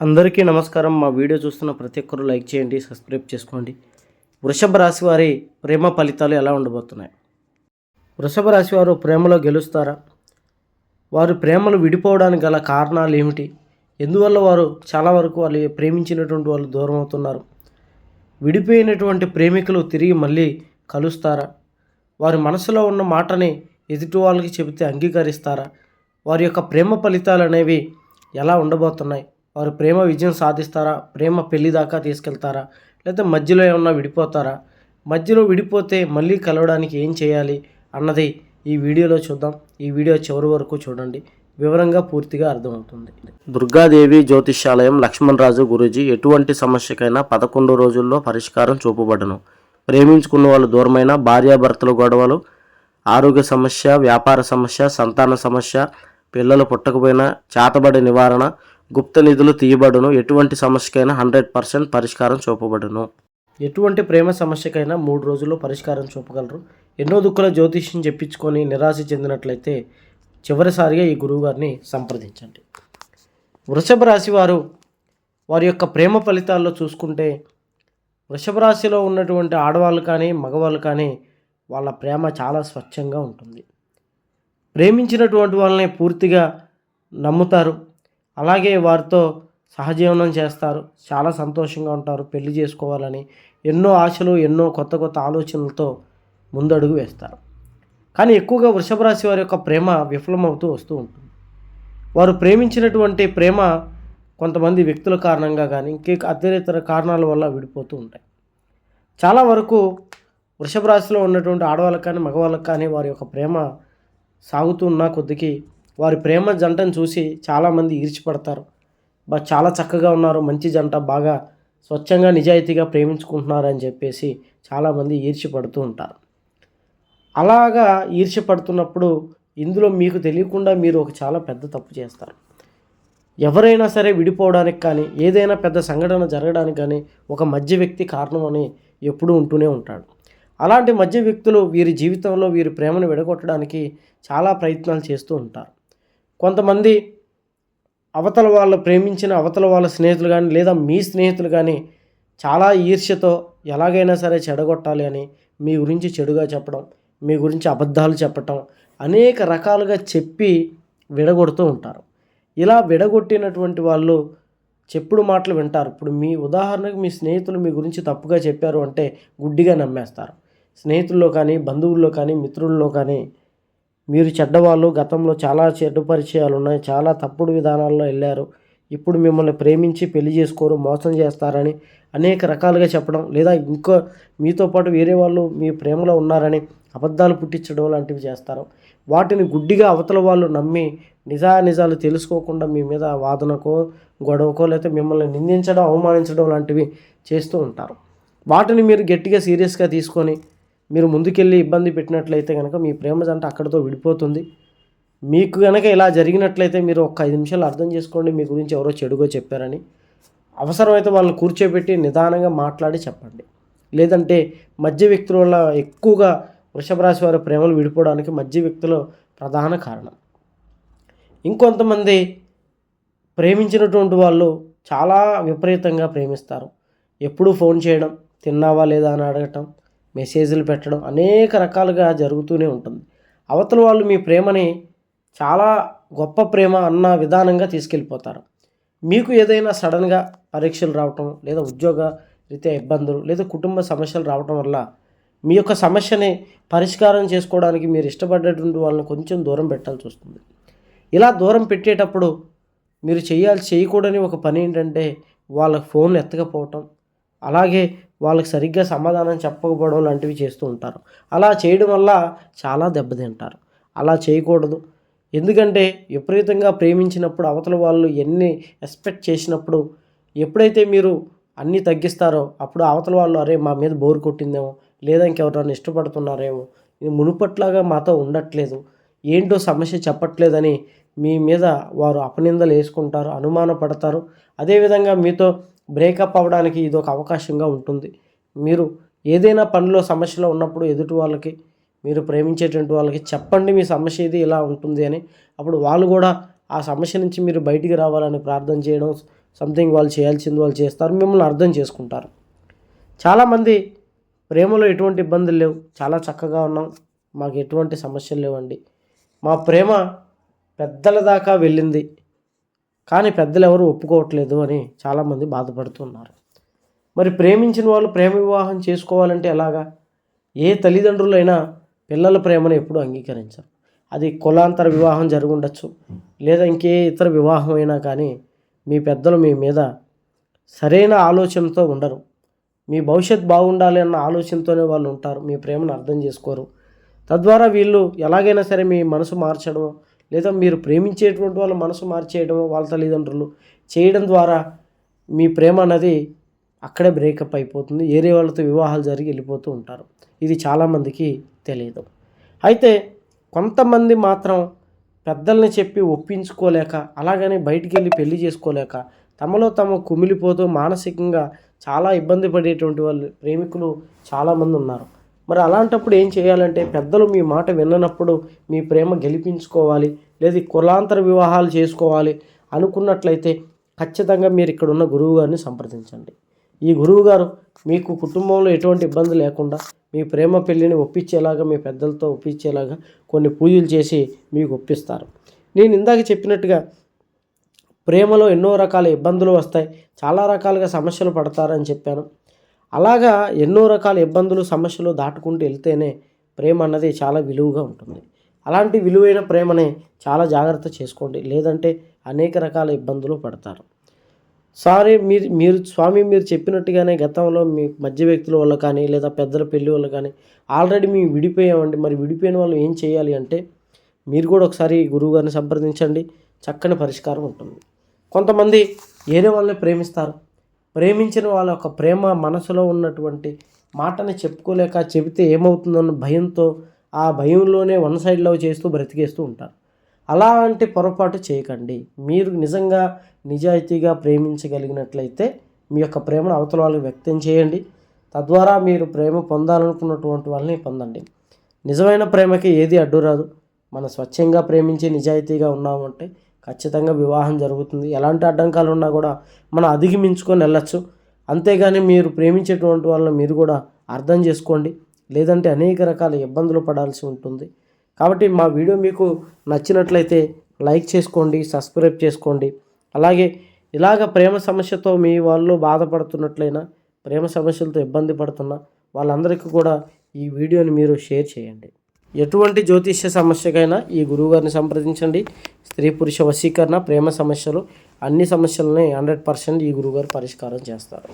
అందరికీ నమస్కారం. మా వీడియో చూస్తున్న ప్రతి ఒక్కరు లైక్ చేయండి సబ్స్క్రైబ్ చేసుకోండి. వృషభ రాశి వారి ప్రేమ ఫలితాలు ఎలా ఉండబోతున్నాయి? వృషభ రాశి వారు ప్రేమలో గెలుస్తారా? వారు ప్రేమలు విడిపోవడానికి గల కారణాలు ఏమిటి? ఎందువల్ల వారు చాలా వరకు వాళ్ళు ప్రేమించినటువంటి వాళ్ళు దూరం అవుతున్నారు? విడిపోయినటువంటి ప్రేమికులు తిరిగి మళ్ళీ కలుస్తారా? వారి మనసులో ఉన్న మాటని ఎదుటి వాళ్ళకి చెబితే అంగీకరిస్తారా? వారి యొక్క ప్రేమ ఫలితాలు అనేవి ఎలా ఉండబోతున్నాయి? వారు ప్రేమ విజయం సాధిస్తారా? ప్రేమ పెళ్ళి దాకా తీసుకెళ్తారా? లేదా మధ్యలో ఏమన్నా విడిపోతారా? మధ్యలో విడిపోతే మళ్ళీ కలవడానికి ఏం చేయాలి అన్నది ఈ వీడియోలో చూద్దాం. ఈ వీడియో చివరి వరకు చూడండి. వివరంగా పూర్తిగా అర్థమవుతుంది. దుర్గాదేవి జ్యోతిష్యాలయం లక్ష్మణరాజు గురూజీ ఎటువంటి సమస్యకైనా పదకొండు రోజుల్లో పరిష్కారం చూపబడను. ప్రేమించుకున్న వాళ్ళు దూరమైన భార్యాభర్తల గొడవలు ఆరోగ్య సమస్య వ్యాపార సమస్య సంతాన సమస్య పిల్లలు పుట్టకపోయినా చేతబడి నివారణ గుప్త నిధులు తీయబడును. ఎటువంటి సమస్యకైనా హండ్రెడ్ పర్సెంట్ పరిష్కారం చూపబడును. ఎటువంటి ప్రేమ సమస్యకైనా మూడు రోజుల్లో పరిష్కారం చూపగలరు. ఎన్నో దుక్కుల జ్యోతిష్యం చెప్పించుకొని నిరాశ చెందినట్లయితే చివరిసారిగా ఈ గురువుగారిని సంప్రదించండి. వృషభ రాశి వారు వారి యొక్క ప్రేమ ఫలితాల్లో చూసుకుంటే వృషభ రాశిలో ఉన్నటువంటి ఆడవాళ్ళు కానీ మగవాళ్ళు కానీ వాళ్ళ ప్రేమ చాలా స్వచ్ఛంగా ఉంటుంది. ప్రేమించినటువంటి వాళ్ళని పూర్తిగా నమ్ముతారు. అలాగే వారితో సహజీవనం చేస్తారు. చాలా సంతోషంగా ఉంటారు పెళ్ళి చేసుకోవాలని. ఎన్నో ఆశలు ఎన్నో కొత్త కొత్త ఆలోచనలతో ముందడుగు వేస్తారు. కానీ ఎక్కువగా వృషభ రాశి వారి యొక్క ప్రేమ విఫలమవుతూ వస్తూ ఉంటుంది. వారు ప్రేమించినటువంటి ప్రేమ కొంతమంది వ్యక్తుల కారణంగా కానీ ఇంకే అతిరేతర కారణాల వల్ల విడిపోతూ ఉంటాయి. చాలా వరకు వృషభ రాశిలో ఉన్నటువంటి ఆడవాళ్ళకి కానీ మగవాళ్ళకి కానీ వారి యొక్క ప్రేమ సాగుతున్న కొద్దికి వారి ప్రేమ జంటను చూసి చాలామంది ఈర్చిపడతారు. బా చాలా చక్కగా ఉన్నారు. మంచి జంట. బాగా స్వచ్ఛంగా నిజాయితీగా ప్రేమించుకుంటున్నారు అని చెప్పేసి చాలామంది ఈర్చిపడుతూ ఉంటారు. అలాగా ఈర్చిపడుతున్నప్పుడు ఇందులో మీకు తెలియకుండా మీరు ఒక చాలా పెద్ద తప్పు చేస్తారు. ఎవరైనా సరే విడిపోవడానికి కానీ ఏదైనా పెద్ద సంఘటన జరగడానికి కానీ ఒక మధ్య వ్యక్తి కారణం అని ఎప్పుడూ ఉంటూనే ఉంటాడు. అలాంటి మధ్య వ్యక్తులు వీరి జీవితంలో వీరి ప్రేమను విడగొట్టడానికి చాలా ప్రయత్నాలు చేస్తూ ఉంటారు. కొంతమంది అవతల వాళ్ళు ప్రేమించిన అవతల వాళ్ళ స్నేహితులు కానీ లేదా మీ స్నేహితులు కానీ చాలా ఈర్ష్యతో ఎలాగైనా సరే చెడగొట్టాలి అని మీ గురించి చెడుగా చెప్పడం మీ గురించి అబద్ధాలు చెప్పటం అనేక రకాలుగా చెప్పి విడగొడుతూ ఉంటారు. ఇలా విడగొట్టినటువంటి వాళ్ళు చెప్పుడు మాటలు వింటారు. ఇప్పుడు మీ ఉదాహరణకు మీ స్నేహితులు మీ గురించి తప్పుగా చెప్పారు అంటే గుడ్డిగా నమ్మేస్తారు. స్నేహితుల్లో కానీ బంధువుల్లో కానీ మిత్రుల్లో కానీ మీరు చెడ్డవాళ్ళు గతంలో చాలా చెడ్డ పరిచయాలు ఉన్నాయి చాలా తప్పుడు విధానాల్లో వెళ్ళారు ఇప్పుడు మిమ్మల్ని ప్రేమించి పెళ్ళి చేసుకోరు మోసం చేస్తారని అనేక రకాలుగా చెప్పడం లేదా ఇంకో మీతో పాటు వేరే వాళ్ళు మీ ప్రేమలో ఉన్నారని అబద్ధాలు పుట్టించడం లాంటివి చేస్తారు. వాటిని గుడ్డిగా అవతల వాళ్ళు నమ్మి నిజా నిజాలు తెలుసుకోకుండా మీ మీద వాదనకో గొడవకో లేకపోతే మిమ్మల్ని నిందించడం అవమానించడం లాంటివి చేస్తూ ఉంటారు. వాటిని మీరు గట్టిగా సీరియస్గా తీసుకొని మీరు ముందుకెళ్ళి ఇబ్బంది పెట్టినట్లయితే కనుక మీ ప్రేమ జంట అక్కడితో విడిపోతుంది. మీకు కనుక ఇలా జరిగినట్లయితే మీరు ఒక ఐదు నిమిషాలు అర్థం చేసుకోండి మీ గురించి ఎవరో చెడుగా చెప్పారని. అవసరమైతే వాళ్ళని కూర్చోబెట్టి నిదానంగా మాట్లాడి చెప్పండి. లేదంటే మధ్య వ్యక్తుల వల్ల ఎక్కువగా వృషభ రాశి వారి ప్రేమలు విడిపోవడానికి మధ్య వ్యక్తులు ప్రధాన కారణం. ఇంకొంతమంది ప్రేమించినటువంటి వాళ్ళు చాలా విపరీతంగా ప్రేమిస్తారు. ఎప్పుడూ ఫోన్ చేయడం తిన్నావా లేదా అని అడగటం మెసేజ్లు పెట్టడం అనేక రకాలుగా జరుగుతూనే ఉంటుంది. అవతల వాళ్ళు మీ ప్రేమని చాలా గొప్ప ప్రేమ అన్న విధానంగా తీసుకెళ్ళిపోతారు. మీకు ఏదైనా సడన్గా పరీక్షలు రావటం లేదా ఉద్యోగ రీత్యా ఇబ్బందులు లేదా కుటుంబ సమస్యలు రావటం వల్ల మీ యొక్క సమస్యని పరిష్కారం చేసుకోవడానికి మీరు ఇష్టపడేటువంటి వాళ్ళని కొంచెం దూరం పెట్టాల్సి వస్తుంది. ఇలా దూరం పెట్టేటప్పుడు మీరు చేయాల్సి చేయకూడని ఒక పని ఏంటంటే వాళ్ళ ఫోన్లు ఎత్తకపోవటం అలాగే వాళ్ళకి సరిగ్గా సమాధానం చెప్పకపోవడం లాంటివి చేస్తూ ఉంటారు. అలా చేయడం వల్ల చాలా దెబ్బతింటారు. అలా చేయకూడదు. ఎందుకంటే విపరీతంగా ప్రేమించినప్పుడు అవతల వాళ్ళు ఎన్ని ఎక్స్పెక్ట్ చేసినప్పుడు ఎప్పుడైతే మీరు అన్నీ తగ్గిస్తారో అప్పుడు అవతల వాళ్ళు అరే మా మీద బోరు కొట్టిందేమో లేదా ఇంకెవరైనా ఇష్టపడుతున్నారేమో ఇది మునుపట్లాగా మాతో ఉండట్లేదు. ఏంటో సమస్య చెప్పట్లేదని మీ మీద వారు అపనిందలు వేసుకుంటారు అనుమానపడతారు. అదేవిధంగా మీతో బ్రేకప్ అవ్వడానికి ఇది ఒక అవకాశంగా ఉంటుంది. మీరు ఏదైనా పనిలో సమస్యలో ఉన్నప్పుడు ఎదుటి వాళ్ళకి మీరు ప్రేమించేటువంటి వాళ్ళకి చెప్పండి మీ సమస్య ఇది ఇలా ఉంటుంది అని. అప్పుడు వాళ్ళు కూడా ఆ సమస్య నుంచి మీరు బయటికి రావాలని ప్రార్థన చేయడం సంథింగ్ వాళ్ళు చేయాల్సింది వాళ్ళు చేస్తారు మిమ్మల్ని అర్థం చేసుకుంటారు. చాలామంది ప్రేమలో ఎటువంటి ఇబ్బందులు లేవు. చాలా చక్కగా ఉన్నాం. మాకు ఎటువంటి సమస్యలు లేవండి. మా ప్రేమ పెద్దల దాకా వెళ్ళింది. కానీ పెద్దలు ఎవరు ఒప్పుకోవట్లేదు అని చాలామంది బాధపడుతున్నారు. మరి ప్రేమించిన వాళ్ళు ప్రేమ వివాహం చేసుకోవాలంటే ఎలాగా? ఏ తల్లిదండ్రులైనా పిల్లల ప్రేమను ఎప్పుడు అంగీకరించరు. అది కులాంతర వివాహం జరుగుండొచ్చు లేదా ఇంకే ఇతర వివాహం అయినా కానీ మీ పెద్దలు మీ మీద సరైన ఆలోచనతో ఉండరు. మీ భవిష్యత్ బాగుండాలి అన్న ఆలోచనతోనే వాళ్ళు ఉంటారు. మీ ప్రేమను అర్థం చేసుకోరు. తద్వారా వీళ్ళు ఎలాగైనా సరే మీ మనసు మార్చడం లేదా మీరు ప్రేమించేటువంటి వాళ్ళ మనసు మార్చేయడం వాళ్ళ తల్లిదండ్రులు చేయడం ద్వారా మీ ప్రేమ అన్నది అక్కడే బ్రేకప్ అయిపోతుంది ఏరే వాళ్ళతో వివాహాలు జరిగి వెళ్ళిపోతూ ఉంటారు. ఇది చాలామందికి తెలియదు అయితే కొంతమంది మాత్రం పెద్దల్ని చెప్పి ఒప్పించుకోలేక అలాగని బయటికి వెళ్ళి పెళ్ళి చేసుకోలేక తమలో తమ కుమిలిపోతూ మానసికంగా చాలా ఇబ్బంది పడేటువంటి వాళ్ళు ప్రేమికులు చాలామంది ఉన్నారు. మరి అలాంటప్పుడు ఏం చేయాలంటే పెద్దలు మీ మాట విన్ననప్పుడు మీ ప్రేమ గెలిపించుకోవాలి లేదా కులాంతర వివాహాలు చేసుకోవాలి అనుకున్నట్లయితే ఖచ్చితంగా మీరు ఇక్కడ ఉన్న గురువు గారిని సంప్రదించండి. ఈ గురువు గారు మీకు కుటుంబంలో ఎటువంటి ఇబ్బంది లేకుండా మీ ప్రేమ పెళ్ళిని ఒప్పించేలాగా మీ పెద్దలతో ఒప్పించేలాగా కొన్ని పూజలు చేసి మీకు ఒప్పిస్తారు. నేను ఇందాక చెప్పినట్టుగా ప్రేమలో ఎన్నో రకాల ఇబ్బందులు వస్తాయి చాలా రకాలుగా సమస్యలు పడతారని చెప్పాను. అలాగా ఎన్నో రకాల ఇబ్బందులు సమస్యలు దాటుకుంటూ వెళ్తేనే ప్రేమ అన్నది చాలా విలువగా ఉంటుంది. అలాంటి విలువైన ప్రేమని చాలా జాగ్రత్త చేసుకోండి. లేదంటే అనేక రకాల ఇబ్బందులు పడతారు. సారీ మీరు మీరు స్వామి మీరు చెప్పినట్టుగానే గతంలో మీ మధ్య వ్యక్తుల వల్ల కానీ లేదా పెద్దల పెళ్ళి వల్ల కానీ ఆల్రెడీ మేము విడిపోయామండి. మరి విడిపోయిన వాళ్ళు ఏం చేయాలి అంటే మీరు కూడా ఒకసారి గురువు గారిని సంప్రదించండి. చక్కని పరిష్కారం ఉంటుంది. కొంతమంది ఏరే వాళ్ళని ప్రేమిస్తారు. ప్రేమించిన వాళ్ళ యొక్క ప్రేమ మనసులో ఉన్నటువంటి మాటని చెప్పుకోలేక చెబితే ఏమవుతుందన్న భయంతో ఆ భయంలోనే వన్ సైడ్ లవ్ చేస్తూ బ్రతికేస్తూ ఉంటారు. అలాంటి పొరపాటు చేయకండి. మీరు నిజంగా నిజాయితీగా ప్రేమించగలిగినట్లయితే మీ యొక్క ప్రేమను అవతల వాళ్ళకి వ్యక్తం చేయండి. తద్వారా మీరు ప్రేమ పొందాలనుకున్నటువంటి వాళ్ళని పొందండి. నిజమైన ప్రేమకి ఏది అడ్డు రాదు. మన స్వచ్ఛంగా ప్రేమించి నిజాయితీగా ఉన్నామంటే ఖచ్చితంగా వివాహం జరుగుతుంది. ఎలాంటి అడ్డంకాలు ఉన్నా కూడా మనం అధిగమించుకొని వెళ్ళచ్చు. అంతేగాని మీరు ప్రేమించేటువంటి వాళ్ళని మీరు కూడా అర్థం చేసుకోండి. లేదంటే అనేక రకాల ఇబ్బందులు పడాల్సి ఉంటుంది. కాబట్టి మా వీడియో మీకు నచ్చినట్లయితే లైక్ చేసుకోండి సబ్స్క్రైబ్ చేసుకోండి. అలాగే ఇలాగ ప్రేమ సమస్యతో మీ వాళ్ళు బాధపడుతున్నట్లయినా ప్రేమ సమస్యలతో ఇబ్బంది పడుతున్న వాళ్ళందరికీ కూడా ఈ వీడియోని మీరు షేర్ చేయండి. ఎటువంటి జ్యోతిష్య సమస్యకైనా ఈ గురువుగారిని సంప్రదించండి. స్త్రీ పురుష వశీకరణ ప్రేమ సమస్యలు అన్ని సమస్యలని హండ్రెడ్ పర్సెంట్ ఈ గురువుగారు పరిష్కారం చేస్తారు.